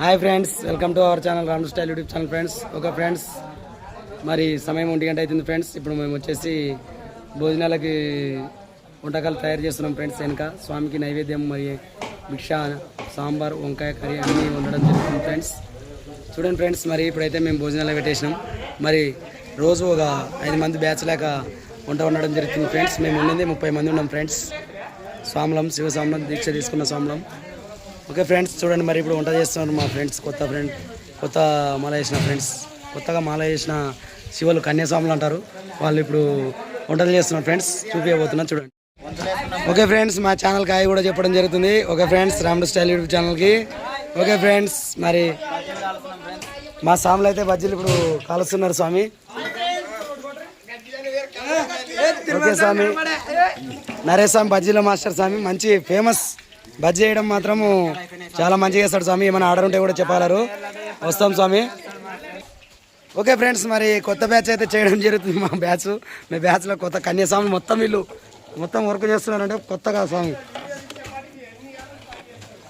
Hi friends welcome to our channel Ram style YouTube channel friends. ఒక friends మరి సమయం ఒంటి గంట అవుతుంది ఫ్రెండ్స్. ఇప్పుడు మేము వచ్చేసి భోజనాలకి వంటకాలు తయారు చేస్తున్నాం ఫ్రెండ్స్ వెనుక. స్వామికి నైవేద్యం మరి భిక్ష సాంబార్ వంకాయ కర్రీ అన్నీ ఉండడం జరుగుతుంది ఫ్రెండ్స్. చూడండి ఫ్రెండ్స్ మరి ఇప్పుడైతే మేము భోజనాలు పెట్టేసినాం. మరి రోజు ఒక ఐదు మంది బ్యాచ్ లేక వంట వండడం జరుగుతుంది ఫ్రెండ్స్. మేము ఉండింది ముప్పై మంది ఉన్నాం ఫ్రెండ్స్. స్వాములం శివ స్వాములం దీక్ష తీసుకున్న స్వాములం. ఓకే ఫ్రెండ్స్ చూడండి మరి ఇప్పుడు వంట చేస్తున్నారు మా ఫ్రెండ్స్ కొత్త ఫ్రెండ్ కొత్త మాల వేసిన ఫ్రెండ్స్ కొత్తగా మాల వేసిన శివులు కన్యాస్వాములు అంటారు. వాళ్ళు ఇప్పుడు వంటలు చేస్తున్నారు ఫ్రెండ్స్ చూపించబోతున్నా చూడండి. ఓకే ఫ్రెండ్స్ మా ఛానల్కి అవి కూడా చెప్పడం జరుగుతుంది. Okay friends Ramudu style YouTube ఛానల్కి ఓకే ఫ్రెండ్స్ మరి మా స్వాములు అయితే బజ్జీలు ఇప్పుడు కాలుస్తున్నారు స్వామి. ఓకే స్వామి. నరేష్ స్వామి బజ్జీల మాస్టర్ స్వామి మంచి ఫేమస్ బజ్జీ వేయడం మాత్రము చాలా మంచిగా చేస్తాడు స్వామి. ఏమైనా ఆర్డర్ ఉంటే కూడా చెప్పగలరు. వస్తాం స్వామి. ఓకే ఫ్రెండ్స్ మరి కొత్త బ్యాచ్ అయితే చేయడం జరుగుతుంది మా బ్యాచ్. మీ బ్యాచ్లో కొత్త కన్యాస్వామి మొత్తం వీళ్ళు మొత్తం వర్క్ చేస్తున్నారంటే కొత్తగా స్వామి.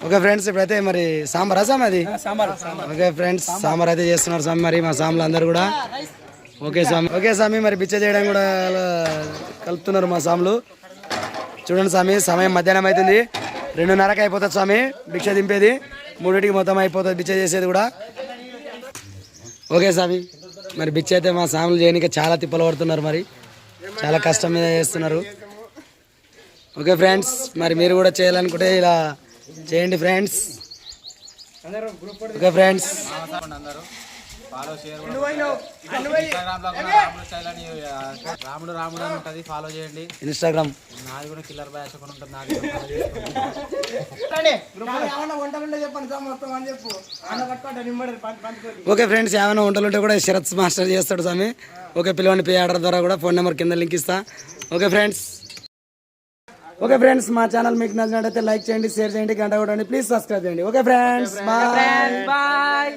ఓకే ఫ్రెండ్స్ ఇప్పుడైతే మరి సాంబారా స్వామి అది? ఓకే ఫ్రెండ్స్ సాంబార్ అయితే చేస్తున్నారు స్వామి మరి మా స్వాములు అందరు కూడా. ఓకే స్వామి. ఓకే స్వామి మరి బిచ్చ చేయడం కూడా కలుపుతున్నారు మా స్వాములు చూడండి స్వామి సమయం మధ్యాహ్నం అవుతుంది. రెండున్నరకు అయిపోతుంది స్వామి. భిక్ష దింపేది. మూడింటికి మొత్తం అయిపోతుంది. బిచ్చ చేసేది కూడా. ఓకే స్వామి. మరి బిచ్చ అయితే మా స్వాములు చేయడానికి చాలా తిప్పలు పడుతున్నారు మరి. చాలా కష్టం మీద చేస్తున్నారు. ఓకే ఫ్రెండ్స్ మరి మీరు కూడా చేయాలనుకుంటే ఇలా చేయండి friends. Okay friends. Follow share ఇన్స్టాగ్రామ్లో కూడా రాముడు స్టైల్ అని ఆ, రాముడు రాముడు అని ఉంటది. ఫాలో చేయండి. ఇన్స్టాగ్రామ్ నాది కూడా కిల్లర్ బ్యాచ్ ఒకటి ఉంటుంది. నాది కూడా. ఓకే ఫ్రెండ్స్ ఏమైనా వంటలు ఉంటే కూడా శరత్ మాస్టర్ చేస్తాడు స్వామి. ఓకే పిల్లవాడిని పే ఆర్డర్ ద్వారా కూడా ఫోన్ నెంబర్ కింద లింక్ ఇస్తా. Okay friends. ఓకే ఫ్రెండ్స్ మా ఛానల్ మీకు నచ్చినట్టయితే లైక్ చేయండి షేర్ చేయండి గంట కొట్టండి. ప్లీజ్ సబ్స్క్రైబ్ చేయండి. Okay friends bye. బాయ్